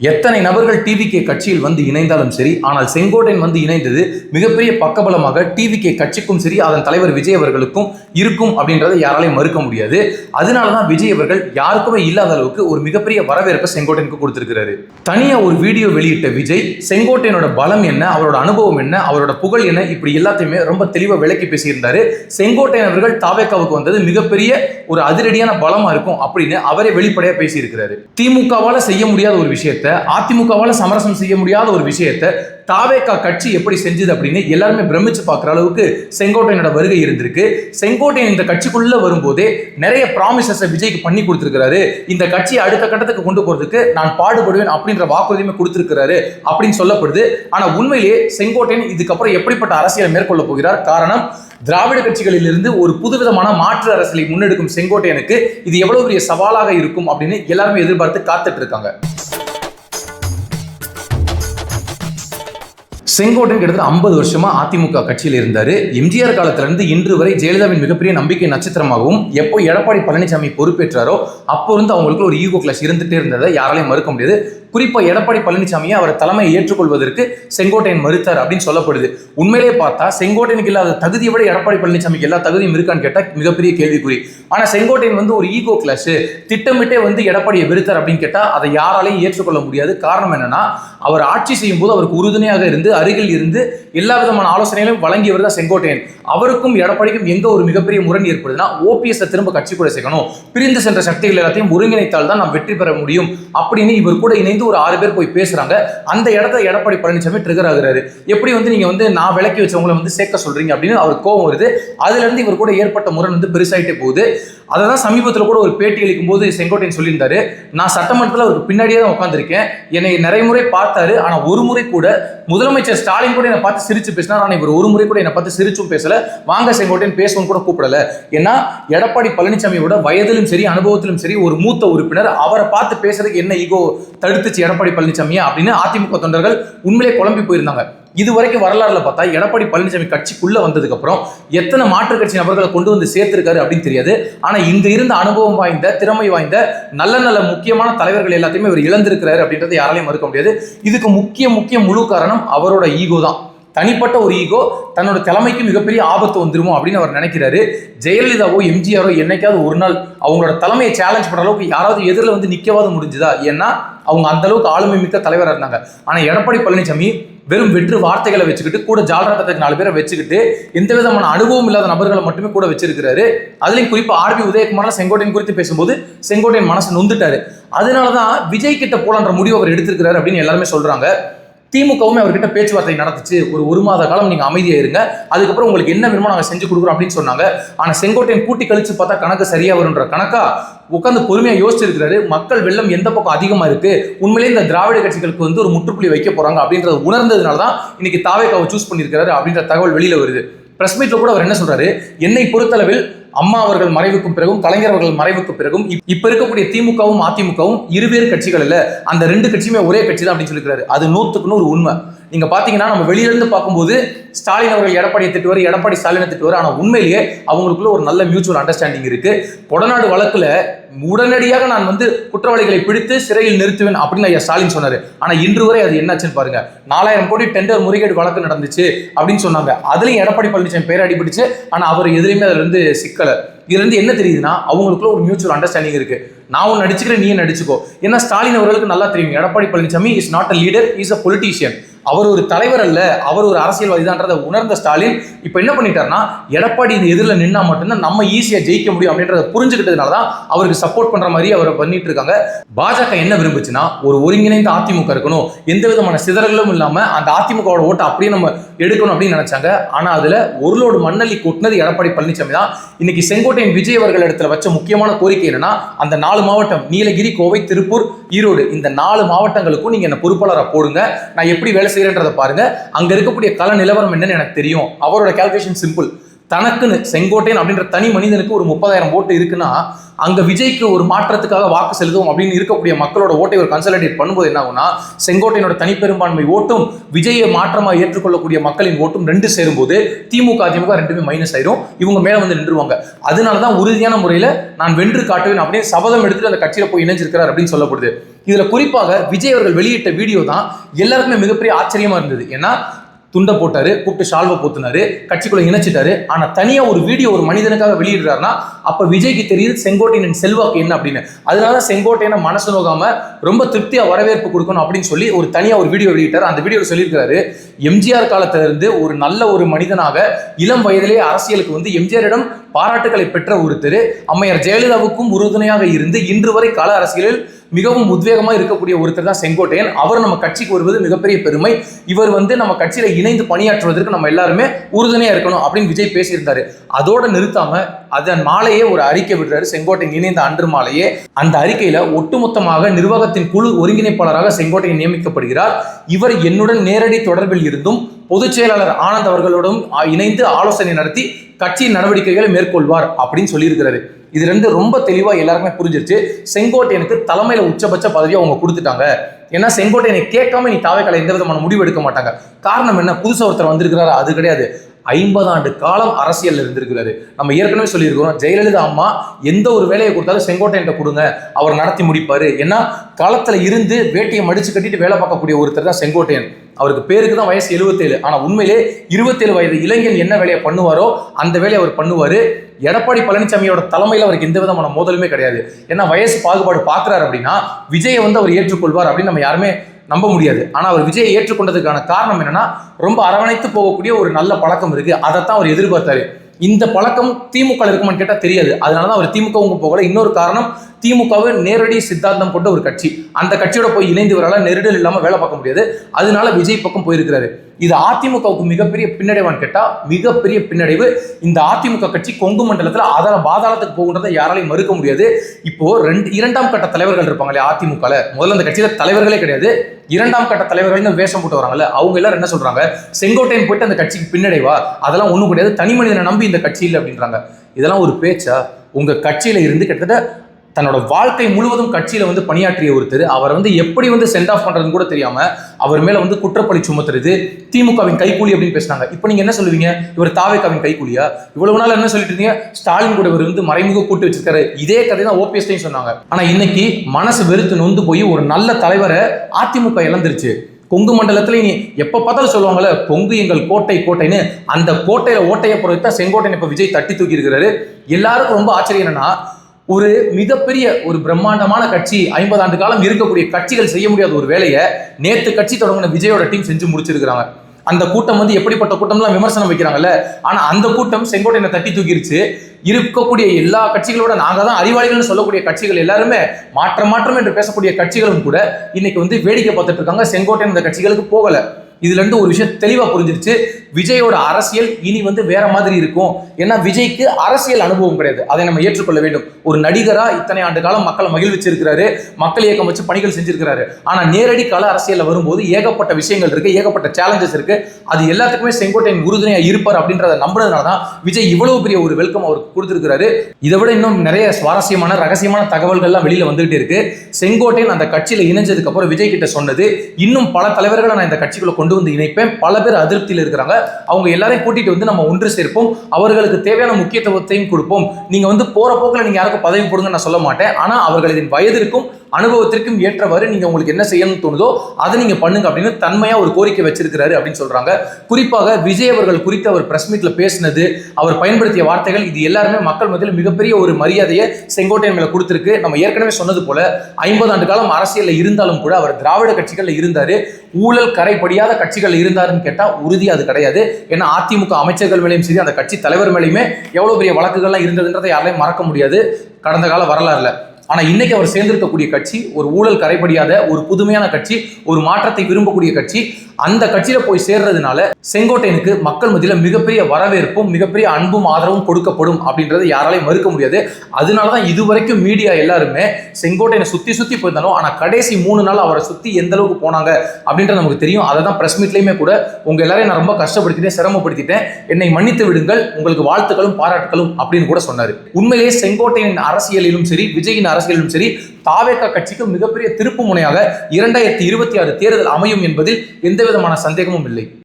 எத்தனை நபர்கள் டிவிகே கட்சியில் வந்து இணைந்தாலும் சரி ஆனால் செங்கோட்டையன் வந்து இணைந்தது மிகப்பெரிய பக்கபலமாக டிவிகே கட்சிக்கும் சரி அதன் தலைவர் விஜய் அவர்களுக்கும் இருக்கும் அப்படின்றத யாராலையும் மறுக்க முடியாது. அதனால தான் விஜய் அவர்கள் யாருக்குமே இல்லாத அளவுக்கு ஒரு மிகப்பெரிய வரவேற்பை செங்கோட்டையனுக்கு கொடுத்திருக்கிறாரு. தனியா ஒரு வீடியோ வெளியிட்ட விஜய் செங்கோட்டையனோட பலம் என்ன அவரோட அனுபவம் என்ன அவரோட புகழ் என்ன இப்படி எல்லாத்தையுமே ரொம்ப தெளிவாக விளக்கி பேசியிருந்தாரு. செங்கோட்டையன் அவர்கள் தாவேக்காவுக்கு வந்தது மிகப்பெரிய ஒரு அதிரடியான பலமா இருக்கும் அப்படின்னு அவரே வெளிப்படையா பேசியிருக்கிறாரு. திமுகவால செய்ய முடியாத ஒரு விஷயம் அதிமுகவால் சமரசம் செய்ய முடியாத ஒரு விஷயத்த தாவேக்கா கட்சி எப்படி செஞ்சது அப்படின்னு எல்லாருமே பிரமிச்சு பார்க்குற அளவுக்கு செங்கோட்டையனோட வருகை இருந்திருக்கு. செங்கோட்டையன் இந்த கட்சிக்குள்ள வரும்போதே நிறைய ப்ராமிசஸை விஜய்க்கு பண்ணி கொடுத்துருக்காரு இந்த கட்சியை அடுத்த கட்டத்துக்கு கொண்டு போறதுக்கு நான் பாடுபடுவேன் அப்படின்ற வாக்குறுதியுமே கொடுத்துருக்கிறாரு அப்படின்னு சொல்லப்படுது. ஆனால் உண்மையிலேயே செங்கோட்டையன் இதுக்கப்புறம் எப்படிப்பட்ட அரசியலை மேற்கொள்ள போகிறார்? காரணம் திராவிட கட்சிகளிலிருந்து ஒரு புதுவிதமான மாற்று அரசியலை முன்னெடுக்கும் செங்கோட்டையனுக்கு இது எவ்வளவு பெரிய சவாலாக இருக்கும் அப்படின்னு எல்லாருமே எதிர்பார்த்து காத்துட்டு இருக்காங்க. செங்கோட்டையன் கிட்டத்தட்ட ஐம்பது வருஷமா அதிமுக கட்சியில் இருந்தார். எம்ஜிஆர் காலத்திலிருந்து இன்று வரை ஜெயலலிதாவின் மிகப்பெரிய நம்பிக்கை நட்சத்திரமாகவும் எப்போ எடப்பாடி பழனிசாமி பொறுப்பேற்றாரோ அப்போ இருந்து அவங்களுக்கு ஒரு ஈகோ கிளாஸ் இருந்துட்டே இருந்ததை யாராலையும் மறுக்க முடியாது. குறிப்பா எடப்பாடி பழனிசாமியை அவர் தலைமையை ஏற்றுக்கொள்வதற்கு செங்கோட்டையன் மறுத்தார் அப்படின்னு சொல்லப்படுது. உண்மையிலேயே பார்த்தா செங்கோட்டையனுக்கு இல்லாத தகுதியை விட எடப்பாடி பழனிசாமிக்கு எல்லா தகுதியும் இருக்கான்னு கேட்டால் மிகப்பெரிய கேள்விக்குறி. ஆனால் செங்கோட்டையன் வந்து ஒரு ஈகோ கிளாஸ் திட்டமிட்டே வந்து எடப்பாடியை வெறுத்தார் அப்படின்னு கேட்டால் அதை யாராலையும் ஏற்றுக்கொள்ள முடியாது. காரணம் என்னன்னா அவர் ஆட்சி செய்யும் போது அவருக்கு உறுதுணையாக இருந்து அருகில் இருந்து எல்லா விதமான ஆலோசனைகளையும் வழங்கியவர் தான் செங்கோட்டையன். அவருக்கும் எடப்பாடிக்கும் எங்க ஒரு மிகப்பெரிய முரண் ஏற்படுதுன்னா ஓபிஎஸ் திரும்ப கட்சி கூட சேர்க்கணும். பிரிந்து சென்ற சக்திகள் எல்லாத்தையும் ஒருங்கிணைத்தால் தான் நாம் வெற்றி பெற முடியும் அப்படின்னு இவர் கூட இணைந்து ஒரு ஆறு பேர் போய் பேசுறாங்க. அந்த இடத்த எடப்பாடி பழனிசாமி ட்ரிகர் ஆகுறாரு. எப்படி வந்து நீங்க வந்து நான் விளக்கி வச்சவங்களை வந்து சேர்க்க சொல்றீங்க அப்படின்னு அவர் கோவம் வருது. அதுல இருந்து இவர் கூட ஏற்பட்ட முரண் வந்து பெருசாயிட்டே போகுது. அதை தான் சமீபத்தில் கூட ஒரு பேட்டி அளிக்கும் போது செங்கோட்டையன் சொல்லியிருந்தாரு நான் சட்டமன்றத்தில் அவருக்கு பின்னாடியே தான் உட்காந்துருக்கேன் என்னை நிறைய முறை பார்த்தாரு ஆனால் ஒரு முறை கூட முதலமைச்சர் ஸ்டாலின் கூட என்னை பார்த்து சிரிச்சு பேசினார். ஆனால் இவர் ஒரு முறை கூட என்னை பார்த்து சிரிச்சும் பேசல. வாங்க செங்கோட்டையன் பேசவும் கூட கூப்பிடல. ஏன்னா எடப்பாடி பழனிசாமியோட வயதிலும் சரி அனுபவத்திலும் சரி ஒரு மூத்த உறுப்பினர். அவரை பார்த்து பேசுறதுக்கு என்ன ஈகோ தடுத்துச்சு எடப்பாடி பழனிசாமியா அப்படின்னு அதிமுக தொண்டர்கள் உண்மையிலே குழம்பி போயிருந்தாங்க. இது வரைக்கும் வரலாறுல பார்த்தா எடப்பாடி பழனிசாமி கட்சிக்குள்ள வந்ததுக்கு அப்புறம் எத்தனை மாற்றுக் கட்சி நபர்களை கொண்டு வந்து சேர்த்திருக்காரு அப்படின்னு தெரியாது. ஆனா இங்க இருந்த அனுபவம் வாய்ந்த திறமை வாய்ந்த நல்ல நல்ல முக்கியமான தலைவர்கள் எல்லாத்தையுமே இவர் இழந்திருக்கிறாரு அப்படின்றத யாராலையும் மறுக்க முடியாது. இதுக்கு முக்கிய முக்கிய முழு காரணம் அவரோட ஈகோ தான். தனிப்பட்ட ஒரு ஈகோ தன்னோட தலைமைக்கு மிகப்பெரிய ஆபத்து வந்துருமோ அப்படின்னு அவர் நினைக்கிறாரு. ஜெயலலிதாவோ எம்ஜிஆரோ என்னைக்காவது ஒரு நாள் அவங்களோட தலைமையை சேலஞ்ச் பண்ற அளவுக்கு யாராவது எதிரில் வந்து நிற்கவாது முடிஞ்சுதா? ஏன்னா அவங்க அந்த அளவுக்கு ஆளுமை மிக்க தலைவராக இருந்தாங்க. ஆனா எடப்பாடி பழனிசாமி வெறும் வெற்று வார்த்தைகளை வச்சுக்கிட்டு கூட ஜாலராட்டத்துக்கு நாலு பேரை வச்சுக்கிட்டு எந்த விதமான அனுபவம் இல்லாத நபர்களை மட்டுமே கூட வச்சிருக்கிறாரு. அதுலேயும் குறிப்பாக ஆர்பி உதயகுமார் செங்கோட்டையன் குறித்து பேசும்போது செங்கோட்டையன் மனசு நொந்துட்டாரு. அதனாலதான் விஜய் கிட்ட போலான்ற முடிவு அவர் எடுத்திருக்கிறாரு அப்படின்னு எல்லாருமே சொல்றாங்க. திமுகவுமே அவர்கிட்ட பேச்சுவார்த்தை நடந்துச்சு ஒரு ஒரு மாத காலம் நீங்க அமைதியா இருங்க. அதுக்கப்புறம் உங்களுக்கு என்ன வேணுமோ நாங்க செஞ்சு கொடுக்குறோம் அப்படின்னு சொன்னாங்க. ஆனா செங்கோட்டையன் கூட்டி கழிச்சு பார்த்தா கணக்கு சரியா வரும்ன்ற கணக்கா? உட்காந்து பொறுமையா யோசிச்சிருக்கிறாரு. மக்கள் வெள்ளம் எந்த பக்கம் அதிகமா இருக்கு? உண்மையிலேயே இந்த திராவிட கட்சிகளுக்கு வந்து ஒரு முற்றுப்புள்ளி வைக்க போறாங்க அப்படின்றத உணர்ந்ததுனால தான் இன்னைக்கு தாவேக்காவை சூஸ் பண்ணியிருக்கிறாரு அப்படின்ற தகவல் வெளியில வருது. பிரஸ் மீட்ல கூட அவர் என்ன சொல்றாரு? என்னை பொறுத்தளவில் அம்மா அவர்கள் மறைவுக்கும் பிறகும் கலைஞர் அவர்கள் மறைவுக்கு பிறகும் இப்ப இருக்கக்கூடிய திமுகவும் அதிமுகவும் இருவேறு கட்சிகள் இல்ல. அந்த ரெண்டு கட்சியுமே ஒரே கட்சி தான் அப்படின்னு சொல்லியிருக்காரு அது நூத்துக்கு நூறு உண்மை. நீங்க பாத்தீங்கன்னா நம்ம வெளியில இருந்து பார்க்கும்போது ஸ்டாலின் அவர்கள் எடப்பாடியை திட்டுவார் எடப்பாடி ஸ்டாலினை திட்டுவார் ஆனா உண்மையிலேயே அவங்களுக்குள்ள ஒரு நல்ல மியூச்சுவல் அண்டர்ஸ்டாண்டிங் இருக்கு. கொடநாடு வழக்குல உடனடியாக நான் வந்து குற்றவாளிகளை பிடித்து சிறையில் நிறுத்துவேன் அப்படின்னு ஐயா ஸ்டாலின் சொன்னாரு. ஆனா இன்று வரை அது என்னாச்சுன்னு பாருங்க. நாலாயிரம் கோடி டெண்டர் முறைகேடு வழக்கு நடந்துச்சு அப்படின்னு சொன்னாங்க. அதுலயும் எடப்பாடி பழனிசாமி பேர் அடிபிடிச்சு ஆனா அவர் எதிரையுமே அதுல இருந்து சிக்கல. இதுல இருந்து என்ன தெரியுதுன்னா அவங்களுக்குள்ள ஒரு மியூச்சுவல் அண்டர்ஸ்டாண்டிங் இருக்கு. நான் ஒன்று நடிச்சுக்கிறேன் நீ நடிச்சுக்கோ. ஏன்னா ஸ்டாலின் அவர்களுக்கு நல்லா தெரியும். Edappadi Palaniswami is not a leader is a politician அவர் ஒரு தலைவர் அல்ல அவர் ஒரு அரசியல்வாதிதான்றதை உணர்ந்த ஸ்டாலின் இப்போ என்ன பண்ணிட்டாருன்னா எடப்பாடி இது எதிரில் நின்னா மட்டும்தான் நம்ம ஈஸியாக ஜெயிக்க முடியும் அப்படின்றத புரிஞ்சுக்கிட்டதுனால தான் அவருக்கு சப்போர்ட் பண்ற மாதிரி அவரை பண்ணிட்டு இருக்காங்க. பாஜக என்ன விரும்புச்சுன்னா ஒரு ஒருங்கிணைந்த அதிமுக இருக்கணும். எந்த விதமான சிதறலும் இல்லாம அந்த அதிமுகவோட ஓட்டை அப்படியே நம்ம எடுக்கணும் அப்படின்னு நினைச்சாங்க. ஆனா அதுல ஒரு லோடு மண்ணள்ளி கொட்டினது எடப்பாடி பழனிசாமி தான். இன்னைக்கு செங்கோட்டையன் விஜய் அவர்கள் இடத்துல வச்ச முக்கியமான கோரிக்கை என்னன்னா அந்த நாலு மாவட்டம் நீலகிரி கோவை திருப்பூர் ஈரோடு இந்த நாலு மாவட்டங்களுக்கும் நீங்க என்ன பொறுப்பாளராக போடுங்க. நான் எப்படி வேலை செய்கிறேன்றதை பாருங்க. அங்க இருக்கக்கூடிய கல நிலவரம் என்னன்னு எனக்கு தெரியும். அவரோட கால்குலேஷன் சிம்பிள் தனக்குன்னு செங்கோட்டையன் அப்படின்ற தனி மனிதனுக்கு ஒரு முப்பதாயிரம் ஓட்டு இருக்குன்னா அங்க விஜய்க்கு ஒரு மாற்றத்துக்காக வாக்கு செலுத்தும் அப்படின்னு இருக்கக்கூடிய மக்களோட ஓட்டை ஒரு கன்சல்டேட் பண்ணும்போது என்ன ஆகும்னா செங்கோட்டையனோட தனிப்பெரும்பான்மை ஓட்டும் விஜயை மாற்றமாக ஏற்றுக்கொள்ளக்கூடிய மக்களின் ஓட்டும் ரெண்டு சேரும்போது திமுக அதிமுக ரெண்டுமே மைனஸ் ஆயிரும். இவங்க மேல வந்து நின்றுவாங்க அதனால தான் உறுதியான முறையில நான் வென்று காட்டுவேன் அப்படின்னு சபதம் எடுத்துட்டு அந்த கட்சியில போய் இணைஞ்சிருக்கிறார் அப்படின்னு சொல்லப்படுது. இதுல குறிப்பாக விஜய் அவர்கள் வெளியிட்ட வீடியோ தான் எல்லாருக்குமே மிகப்பெரிய ஆச்சரியமா இருந்தது. ஏன்னா துண்டை போட்டாரு கூப்பிட்டு ஷால்வை போத்துனாரு கட்சிக்குள்ள இணைச்சிட்டாரு. ஆனா தனியா ஒரு வீடியோ ஒரு மனிதனுக்காக வெளியிடுறாருன்னா அப்ப விஜய்க்கு தெரியுது செங்கோட்டையின் செல்வாக்கு என்ன அப்படின்னு. அதனால செங்கோட்டையனை மனசு நோகாம ரொம்ப திருப்தியா வரவேற்பு கொடுக்கணும் அப்படின்னு சொல்லி ஒரு தனியா ஒரு வீடியோ வெளியிட்டார். அந்த வீடியோ சொல்லியிருக்காரு எம்ஜிஆர் காலத்துல இருந்து ஒரு நல்ல ஒரு மனிதனாக இளம் வயதிலே அரசியலுக்கு வந்து எம்ஜிஆரிடம் பாராட்டுகளை பெற்ற ஒருத்தர் அம்மையார் ஜெயலலிதாவுக்கும் உறுதுணையாக இருந்து இன்று வரை கள அரசியலில் மிகவும் உத்வேகமாக இருக்கக்கூடிய ஒருத்தர் தான் செங்கோட்டையன். அவர் நம்ம கட்சிக்கு வருவது மிகப்பெரிய பெருமை. இவர் வந்து நம்ம கட்சியில் இணைந்து பணியாற்றுவதற்கு நம்ம எல்லாருமே உறுதுணையாக இருக்கணும் அப்படின்னு விஜய் பேசியிருந்தாரு. அதோட நிறுத்தாம அதன் மாலையே ஒரு அறிக்கை விடுறாரு செங்கோட்டையன். இணைந்த அன்று மாலையே அந்த அறிக்கையில ஒட்டுமொத்தமாக நிர்வாகத்தின் குழு ஒருங்கிணைப்பாளராக செங்கோட்டையன் நியமிக்கப்படுகிறார். இவர் என்னுடன் நேரடி தொடர்பில் இருந்தும் பொதுச் செயலாளர் ஆனந்த் அவர்களோடும் இணைந்து ஆலோசனை நடத்தி கட்சியின் நடவடிக்கைகளை மேற்கொள்வார் அப்படின்னு சொல்லியிருக்கிறாரு. இது ரெண்டு ரொம்ப தெளிவா எல்லாருக்குமே புரிஞ்சிருச்சு. செங்கோட்டையனுக்கு தலைமையில உச்சபட்ச பதவியை அவங்க கொடுத்துட்டாங்க. ஏன்னா செங்கோட்டையனை கேட்காம நீ தாவைக்கால எந்த விதமான முடிவு எடுக்க மாட்டாங்க. காரணம் என்ன? புதுசா ஒருத்தர் வந்திருக்கிறாரு. அது கிடையாது. ஐம்பது ஆண்டு காலம் அரசியல் இருந்திருக்கிறாரு. நம்ம ஏற்கனவே சொல்லியிருக்கிறோம் ஜெயலலிதா அம்மா எந்த ஒரு வேலையை கொடுத்தாலும் செங்கோட்டையன் கொடுங்க அவர் நடத்தி முடிப்பாரு. ஏன்னா களத்துல இருந்து வேட்டியை மடிச்சு கட்டிட்டு வேலை பார்க்கக்கூடிய ஒருத்தர் தான் செங்கோட்டையன். அவருக்கு பேருக்கு தான் வயசு 77 ஆனா உண்மையிலே 27 வயது இளைஞன் என்ன வேலையை பண்ணுவாரோ அந்த வேலையை அவர் பண்ணுவாரு. எடப்பாடி பழனிசாமியோட தலைமையில் அவருக்கு எந்த விதமான மோதலுமே கிடையாது. ஏன்னா வயசு பாகுபாடு பார்க்குறாரு அப்படின்னா விஜயை வந்து அவர் ஏற்றுக்கொள்வார் அப்படின்னு நம்ம யாருமே நம்ப முடியாது. ஆனால் அவர் விஜயை ஏற்றுக்கொண்டதுக்கான காரணம் என்னன்னா ரொம்ப அரவணைத்து போகக்கூடிய ஒரு நல்ல பழக்கம் இருக்கு. அதைத்தான் அவர் எதிர்பார்த்தாரு. இந்த பழக்கம் திமுக இருக்குமான்னு கேட்டால் தெரியாது. அதனால தான் அவர் திமுகவுக்கு போகல. இன்னொரு காரணம் திமுகவை நேரடி சித்தாந்தம் கொண்ட ஒரு கட்சி. அந்த கட்சியோட போய் இணைந்து வரலாம் நெருடல் இல்லாமல் வேலை பார்க்க முடியாது. அதனால விஜய் பக்கம் போயிருக்கிறாரு. இது அதிமுகவுக்கு மிகப்பெரிய பின்னடைவான்னு கேட்டால் மிகப்பெரிய பின்னடைவு இந்த அதிமுக கட்சி கொங்கு மண்டலத்தில் அதர பாதாளத்துக்கு போகுன்றதை யாராலையும் மறுக்க முடியாது. இப்போ ரெண்டு இரண்டாம் கட்ட தலைவர்கள் இருப்பாங்களே அதிமுகவில் முதல்ல அந்த கட்சியில் தலைவர்களே கிடையாது. இரண்டாம் கட்ட தலைவர்கள்னு வேஷம் போட்டு வராங்கல்ல அவங்க எல்லாரும் என்ன சொல்றாங்க? செங்கோட்டையன் போயிட்டு அந்த கட்சிக்கு பின்னடைவா அதெல்லாம் ஒண்ணும் கிடையாது தனி மனிதனை நம்பி இந்த கட்சி இல்லை அப்படின்றாங்க. இதெல்லாம் ஒரு பேச்சா? உங்க கட்சியில இருந்து கிட்டத்தட்ட தன்னோட வாழ்க்கை முழுவதும் கட்சியில வந்து பணியாற்றிய ஒருத்தர் அவரை வந்து எப்படி வந்து சென்ட் ஆஃப் பண்றதுன்னு கூட தெரியாம அவர் மேல வந்து குற்றப்பழி சுமத்துறது திமுகவின் கைக்கூலி அப்படின்னு பேசுனாங்க. இப்போ நீங்க என்ன சொல்லுவீங்க? இவர் தாவேக்காவின் கைக்கூலியா இவ்வளவு நாள் என்ன சொல்லிட்டு இருந்தீங்க? ஸ்டாலின் கூட இவர் வந்து மறைமுக கூட்டு வச்சிருக்காரு. இதே கதை தான் ஓபிஎஸ்டையும் சொன்னாங்க. ஆனா இன்னைக்கு மனசு வெறுத்து நொந்து போய் ஒரு நல்ல தலைவரை அதிமுக இழந்துருச்சு. கொங்கு மண்டலத்துல இனி எப்ப பார்த்தாலும் சொல்லுவாங்கல்ல கொங்கு எங்கள் கோட்டை கோட்டைன்னு. அந்த கோட்டையில ஓட்டையை பொறுத்த செங்கோட்டையன் இப்ப விஜய் தட்டி தூக்கி இருக்கிறாரு எல்லாருக்கும் ரொம்ப ஆச்சரியம் என்னன்னா ஒரு மிகப்பெரிய ஒரு பிரம்மாண்டமான கட்சி ஐம்பது ஆண்டு காலம் இருக்கக்கூடிய கட்சிகள் செய்ய முடியாத ஒரு வேலையை நேத்து கட்சி தொடங்கின விஜயோட டீம் செஞ்சு முடிச்சிருக்கிறாங்க. அந்த கூட்டம் வந்து எப்படிப்பட்ட கூட்டம்லாம் விமர்சனம் வைக்கிறாங்கல்ல ஆனா அந்த கூட்டம் செங்கோட்டையனை தட்டி தூக்கிருச்சு. இருக்கக்கூடிய எல்லா கட்சிகளோட நாங்க தான் அறிவாளிகள்னு சொல்லக்கூடிய கட்சிகள் எல்லாருமே மாற்றம் மாற்றம் என்று பேசக்கூடிய கட்சிகளும் கூட இன்னைக்கு வந்து வேடிக்கை பார்த்துட்டு இருக்காங்க. செங்கோட்டையன் அந்த கட்சிகளுக்கு போகல. இதுல இருந்து ஒரு விஷயம் தெளிவா புரிஞ்சிருச்சு. விஜயோட அரசியல் இனி வந்து வேற மாதிரி இருக்கும். ஏன்னா விஜய்க்கு அரசியல் அனுபவம் கிடையாது. அதை நம்ம ஏற்றுக்கொள்ள வேண்டும். ஒரு நடிகரா இத்தனை ஆண்டு காலம் மக்களை மகிழ்விச்சிருக்கிறாரு. மக்கள் இயக்கம் வச்சு பணிகள் செஞ்சிருக்கிறாரு. ஆனா நேரடி கால அரசியல்ல வரும்போது ஏகப்பட்ட விஷயங்கள் இருக்கு ஏகப்பட்ட சேலஞ்சஸ் இருக்கு. அது எல்லாத்துக்குமே செங்கோட்டையன் உறுதுணையா இருப்பார் அப்படின்றத நம்புறதுனால தான் விஜய் இவ்வளவு பெரிய ஒரு வெல்கம் அவருக்கு கொடுத்திருக்கிறாரு. இதை விட இன்னும் நிறைய சுவாரஸ்யமான ரகசியமான தகவல்கள்லாம் வெளியில வந்துகிட்டு இருக்கு. செங்கோட்டையன் அந்த கட்சியில இணைஞ்சதுக்கு அப்புறம் விஜய் கிட்ட சொன்னது இன்னும் பல தலைவர்களை நான் இந்த கட்சிக்குள்ள கொண்டு வந்து இணைப்பேன். பல பேர் அதிருப்தியில் இருக்கிறாங்க. அவங்க எல்லாரையும் கூட்டிட்டு வந்து நம்ம ஒன்று சேர்ப்போம். அவர்களுக்கு தேவையான முக்கியத்துவத்தையும் கொடுப்போம். நீங்க வந்து போற போக்கில் நீங்க யாருக்கும் பதவி போடுங்க நான் சொல்ல மாட்டேன். ஆனா அவர்களின் வயதிற்கும் அனுபவத்திற்கும் ஏற்றவாறு நீங்க உங்களுக்கு என்ன செய்யணும்னு தோணுதோ அதை நீங்க பண்ணுங்க அப்படின்னு தன்மையா ஒரு கோரிக்கை வச்சிருக்கிறாரு அப்படின்னு சொல்றாங்க. குறிப்பாக விஜய் அவர்கள் குறித்து அவர் பிரஸ் மீட்ல பேசினது அவர் பயன்படுத்திய வார்த்தைகள் இது எல்லாருமே மக்கள் மத்தியில் மிகப்பெரிய ஒரு மரியாதையை செங்கோட்டையன் மேல கொடுத்திருக்கு. நம்ம ஏற்கனவே சொன்னது போல ஐம்பது ஆண்டு காலம் அரசியலில் இருந்தாலும் கூட அவர் திராவிட கட்சிகள் இருந்தாரு. ஊழல் கரைப்படியாத கட்சிகள் இருந்தாருன்னு கேட்டா உறுதி அது கிடையாது. ஏன்னா அதிமுக அமைச்சர்கள் மேலேயும் சரி அந்த கட்சி தலைவர் மேலேயுமே எவ்வளவு பெரிய வழக்குகள்லாம் இருந்ததுன்றதை யாரையும் மறக்க முடியாது. கடந்த கால வரலாறுல. ஆனால் இன்னைக்கு அவர் சேர்ந்திருக்கக்கூடிய கட்சி ஒரு ஊழல் கரைபடியாத ஒரு புதுமையான கட்சி ஒரு மாற்றத்தை விரும்பக்கூடிய கட்சி அந்த கட்சியில போய் சேர்றதுனால செங்கோட்டையனுக்கு மக்கள் மத்தியில் மிகப்பெரிய வரவேற்பும் மிகப்பெரிய அன்பும் ஆதரவும் கொடுக்கப்படும் அப்படின்றத யாராலையும் மறுக்க முடியாது. அதனால தான் இதுவரைக்கும் மீடியா எல்லாருமே செங்கோட்டையனை சுத்தி சுத்தி போயிருந்தாலும் ஆனால் கடைசி மூணு நாள் அவரை சுத்தி எந்த அளவுக்கு போனாங்க அப்படின்றது நமக்கு தெரியும். அதை தான் பிரஸ் மீட்லேயுமே கூட உங்க எல்லாரையும் நான் ரொம்ப கஷ்டப்படுத்திட்டேன் சிரமப்படுத்திட்டேன். என்னை மன்னித்து விடுங்கள். உங்களுக்கு வாழ்த்துக்களும் பாராட்டுகளும் அப்படின்னு கூட சொன்னாரு. உண்மையிலேயே செங்கோட்டையின் அரசியலிலும் சரி விஜயின் அரசியலும் சரி தாவேக்கா கட்சிக்கு மிகப்பெரிய திருப்பு முனையாக இரண்டாயிரத்தி இருபத்தி ஆறு தேர்தல் அமையும் என்பதில் எந்த விதமான சந்தேகமும் இல்லை.